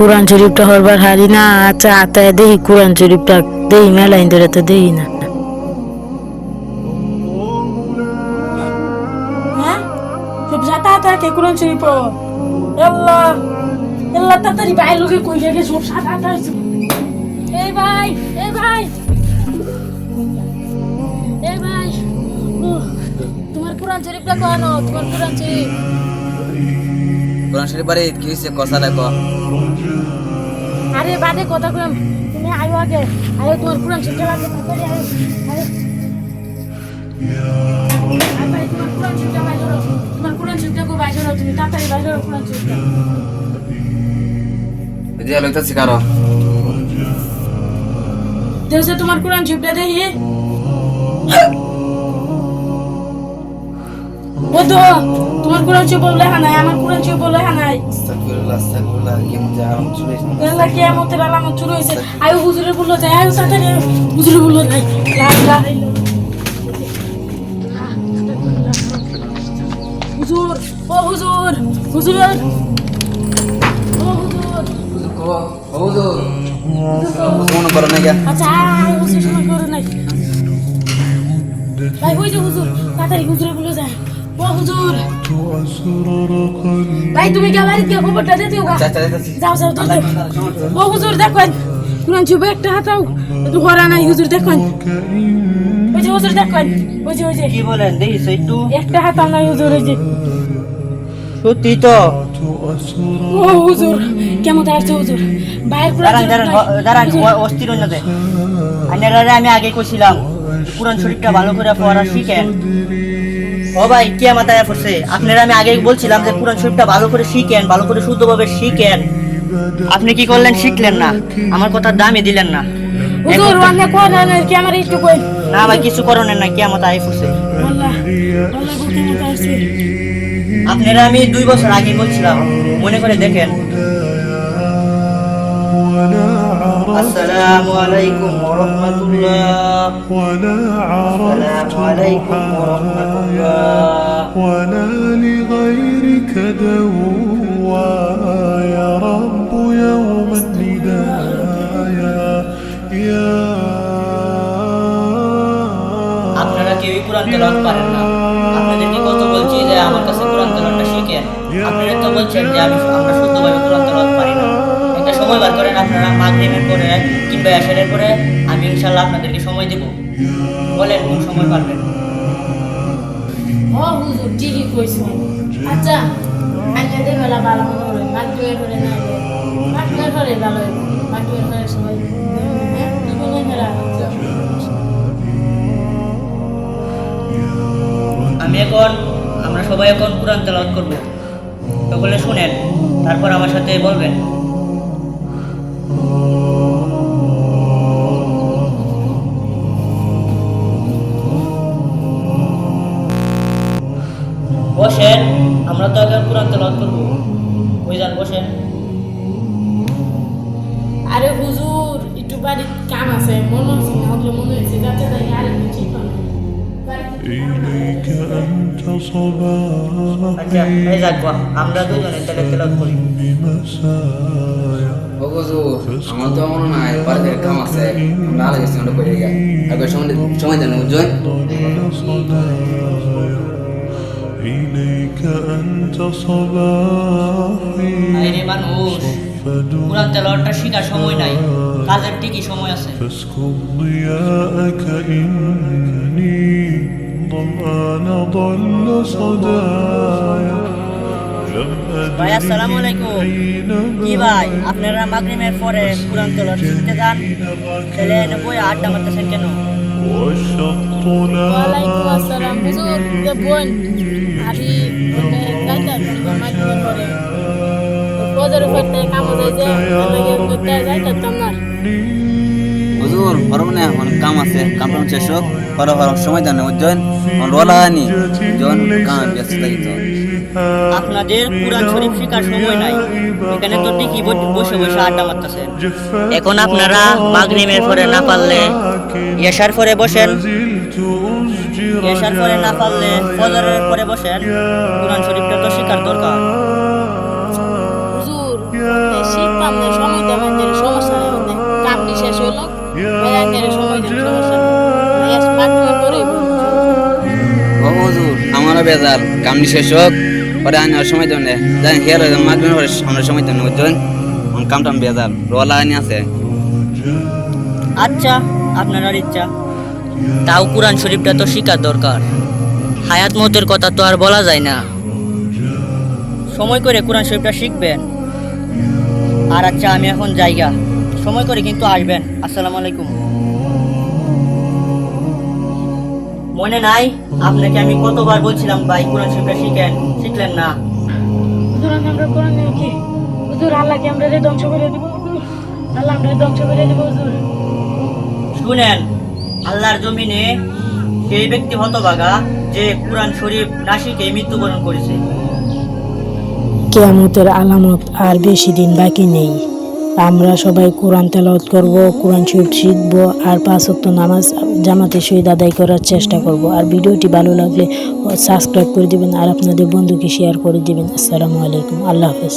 কোরআন শরীফটা হরবার হারি না আচ্ছা আতায় দেখি কোরআন শরীফটা দেখি মেলাইন ধরে তো দেখি না। হ্যাঁ? সব সাতা হাতা কে কোরআন শরীফ? আল্লাহ আল্লাহ তাড়াতাড়ি ভাই লোকে কই রেখে সব সাতা হাতা এই ভাই এই ভাই। এই ভাই তোমার কোরআন শরীফটা কেন তোমার কোরআন শরীফ। কোরআন শরীফ বাড়ি কি হয়েছে কথা দেখো। আরে বাদে কথা কম তুমি আয়ো আগে আয়ো তোমার কোরআন শরীফটা লাগে আয় ভাই, তোমার কোরআন শরীফটা বাইর। তোমার কোরআন শরীফটা খুব বাইর তুমি তাড়াতাড়ি বাইর করো কোরআন দিয়া লইতাছি কারও? দেখছ তোমার কোরআন শরীফটা দেখি তো তোমার কোরআন শরীফ বলে হানাই আমার কোরআন শরীফ বলে হানাই আস্তাগফিরুল্লাহ আস্তাগফিরুল্লাহ কেমন যা আরাম চলে আল্লাহ কিয়ামতের আলামত শুরু হয়েছে। আয়ো হুজুরে বলল যায় আয়ো তাড়াতাড়ি হুজুরে বলল যায় লা ইলাহা হুজুর ও হুজুর হুজুর। ও হুজুর। হুজুর মনে করো না গা আচ্ছা হুজুর সময় করে নাই। ভাই ওই যে হুজুর তাড়াতাড়ি হুজুরে বলল যায় ও হুজুর। ভাই তুমি কে বাড়িতে গিয়ে খবরটা দিতে গা? যাও যাও তো ও হুজুর দেখুন। কোরআন ছবি একটা হাতাও একটু হরা নাই হুজুর দেখুন। ওই যে হুজুর দেখুন। ওই যে ওই যে। কি বলেন? দেখিস একটু। একটা হাতাও নাই হুজুর ওই যে। সত্যি তো। ও হুজুর কেমন হুজুর? দাঁড়ান দাঁড়ান অস্থির আমি আগে কইছিলাম কোরআন শরীফটা ভালো করে পড়া শিখেন ও ভাই কে মাথায় পড়ছে আপনারা আমি আগে বলছিলাম যে কোরআন শরীফটা ভালো করে শিখেন ভালো করে শুদ্ধভাবে শিখেন। আপনি কি করলেন? শিখলেন না। আমার কথার দামই দিলেন না। হুজুর অনেক কোরআন কি আমার একটু কই? না ভাই কিছু করণের না কে পড়ছে গো কেমন আসছে আপনারা আমি দুই বছর আগে বলছিলাম মনে করে দেখেন। আসসালামু আলাইকুম ওয়া রাহমাতুল্লাহ ولا عرفت السلام عليكم ورحمة الله. ولا لغيرك دوا يا رب يوم الندايا يا আপনারা কেউই কোরআন তেলাওয়াত পারেন না আপনাদেরকে কত বলছি যে আমার কাছে কোরআন তেলাওয়াতটা শিখেন আপনারা তো বলছেন যে আমি আমরা শুদ্ধভাবে কোরআন তেলাওয়াত সময় করেন আপনারা মাগরিবের পরে কিংবা এশারের পরে আমি ইনশাল্লাহ আপনাদেরকে সময় দেব। বলেন কোন সময় পারবেন? ও হুজুর ঠিকই কইছো আচ্ছা আজকে বেলা ভালো মনে হলো মাগরিবের হলে না মাগরিবের হলে ভালো মাগরিবের হলে সবাই কি বলেন এরা আমি এখন আমরা সবাই এখন কোরআন তেলাওয়াত করব। সকলে শুনেন তারপর আমার সাথে বলবেন। আমরা তো এখন কোরআন তেলাওয়াত করব ওই যান বসেন আরে হুজুর একটু বাড়ির কাম আছে মনে হচ্ছে না হলে মনে হচ্ছে যাতে তাই আর একটু ঠিক হবে إليك أنت আচ্ছা صباحي এই যাক বাহ, আমরা দুজনে তাহলে তেলাওয়াত করি بمسايا ও হুজুর আমার তো মনে নাই বাড়িতে কাম আছে আমরা আলাদা গেছি ওটা করে গিয়া একবার সময় সময় দেন বুঝছেন صلايا إليك أنت صباحي আরে মানুষ কোরআন তেলাওয়াতটা শেখার সময় নাই কাজের ঠিকই সময় আছে فاسكب ضياءك إني ظمآن ضل صدايا لم ভাই আসসালামু أدري আলাইকুম أين কি ভাই আপনারা মাগরিবের পরে কোরআন তেলাওয়াত শিখতে যান তাহলে এনে বই আড্ডা মারতেছেন কেন والشط ওয়ালাইকুম আসসালাম হুজুর তে বোন আরি কাম করতে তোমার হুজুর এখন কাম আছে কাম শেষ হোক পরে পর সময় দেন বুঝছেন রোলা নি জন কাম ব্যস্ত থাকিত আপনাদের কোরআন শরীফ শেখার সময় নাই এখানে তো ঠিকই বসে বসে বসে আড্ডা মারতেছেন এখন আপনারা মাগরিবের পরে না পারলে এশার পরে বসেন এশার পরে না পারলে ফজরের পরে বসেন। কোরআন শরীফটা তো শিকার দরকার। হুজুর শীত সময় দেবেন যে সমস্যা নেই মানে শেষ হলো বেড়ানের সময় দেবেন আমারও বেজাল। কামনি শেষ হোক পরে আনার সময় দেবেন জানি হেয়ার মাগরিবের পরে আমরা সময় দেবেন বুঝছেন? কামটাম বেজাল। রোলা আনি আছে। আচ্ছা আপনার ইচ্ছা। তাও কোরআন শরীফটা তো শিকার দরকার। হায়াত মতের কথা তো আর বলা যায় না। সময় করে কোরআন শরীফটা শিখবেন। আর আচ্ছা আমি এখন জায়গা। সময় করে কিন্তু আসবেন। আসসালামু আলাইকুম। মনে নাই? আপনাকে আমি কতবার বলছিলাম ভাই কোরআন শরীফটা শিখেন। শিখলেন না। হুজুর আমরা কোরআন কি? হুজুর আল্লাহকে আমরা ধ্বংস করে দিব আল্লাহ আমরা ধ্বংস করে দিব হুজুর। শুনেন আল্লাহর জমিনে সেই ব্যক্তি হতভাগা যে কোরআন শরীফ না শিখে মৃত্যুবরণ করেছে। কেয়ামতের আলামত আর বেশি দিন বাকি নেই। আমরা সবাই কোরআন তেলাওয়াত করব, কোরআন শরীফ শিখব আর পাঁচ ওয়াক্ত নামাজ জামাতে শহীদ আদায় করার চেষ্টা করব। আর ভিডিওটি ভালো লাগলে সাবস্ক্রাইব করে দিবেন আর আপনাদের বন্ধুকে শেয়ার করে দিবেন। আসসালামু আলাইকুম। আল্লাহ হাফেজ।